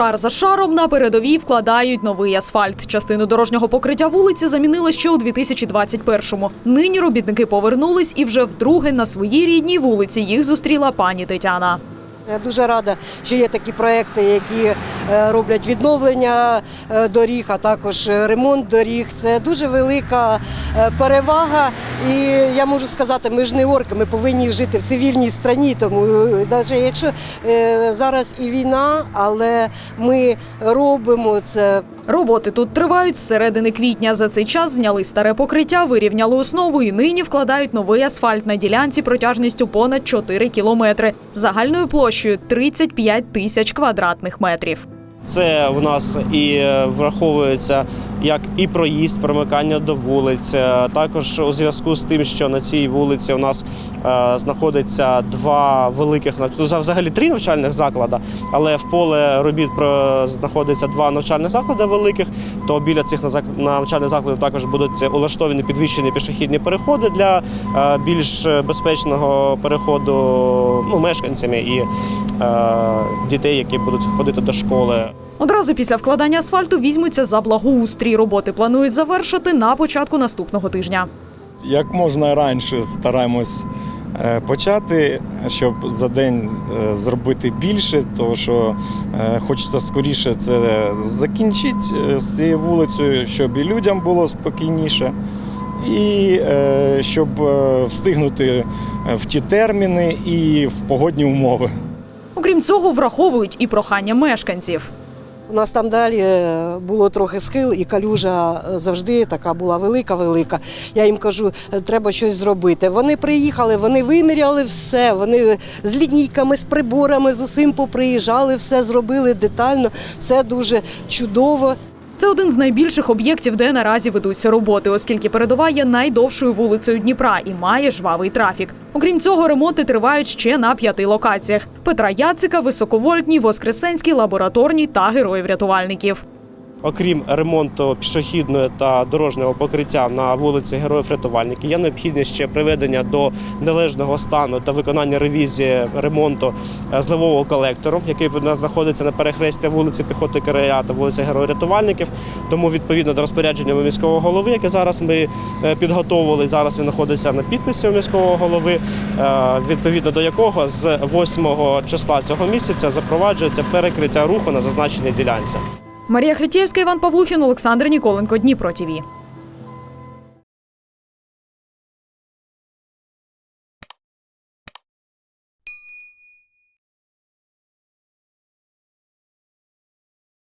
Шар за шаром на передовій вкладають новий асфальт. Частину дорожнього покриття вулиці замінили ще у 2021-му. Нині робітники повернулись і вже вдруге на своїй рідній вулиці їх зустріла пані Тетяна. Я дуже рада, що є такі проекти, які е, роблять відновлення е, доріг, а також е, ремонт доріг. Це дуже велика перевага. І я можу сказати, ми ж не орки, ми повинні жити в цивільній страні. Тому навіть якщо зараз і війна, але ми робимо це Роботи тут тривають з середини квітня. За цей час зняли старе покриття, вирівняли основу і нині вкладають новий асфальт на ділянці протяжністю понад 4 кілометри, загальною площею 35 тисяч квадратних метрів. Це в нас і е, враховується як і проїзд, примикання до вулиць. Е, Також у зв'язку з тим, що на цій вулиці у нас е, знаходиться два великих ну, взагалі три навчальних заклади, але в поле робіт знаходиться два навчальних заклади великих. То біля цих навчальних закладів також будуть улаштовані підвищені пішохідні переходи для більш безпечного переходу ну, мешканцями і дітей, які будуть ходити до школи. Одразу після вкладання асфальту візьмуться за благоустрій. Роботи планують завершити на початку наступного тижня. як можна раніше стараємось е, почати, щоб за день е, зробити більше, тому що е, хочеться скоріше це закінчити з цією вулицею, щоб і людям було спокійніше, і щоб встигнути в ті терміни і в погодні умови. Окрім цього, враховують і прохання мешканців. У нас там далі е, було трохи схил, і калюжа е, завжди така була велика-велика. Я їм кажу, «Е, треба щось зробити. Вони приїхали, вони виміряли все. Вони з лінійками, з приборами, з усім поприїжджали, все зробили детально, все дуже чудово. Це один з найбільших об'єктів, де наразі ведуться роботи, оскільки передова є найдовшою вулицею Дніпра і має жвавий трафік. Окрім цього, ремонти тривають ще на п'яти локаціях: Петра Яцика, Високовольтній, Воскресенській, лабораторній та героїв-рятувальників. Окрім ремонту пішохідної та дорожнього покриття на вулиці Героїв Рятувальників, є необхідність ще приведення до належного стану та виконання ревізії ремонту е, зливового колектору, який у нас знаходиться на перехресті вулиці Піхоти Кирея та вулиці Героїв Рятувальників. Тому відповідно до розпорядження міського голови, яке зараз ми е, підготовили, зараз він знаходиться на підписі у міського голови, е, відповідно до якого з 8 числа цього місяця запроваджується перекриття руху на зазначеній ділянці. Марія Хритєвська, Іван Павлухін, Олександр Ніколенко, Дніпро ТІВІ.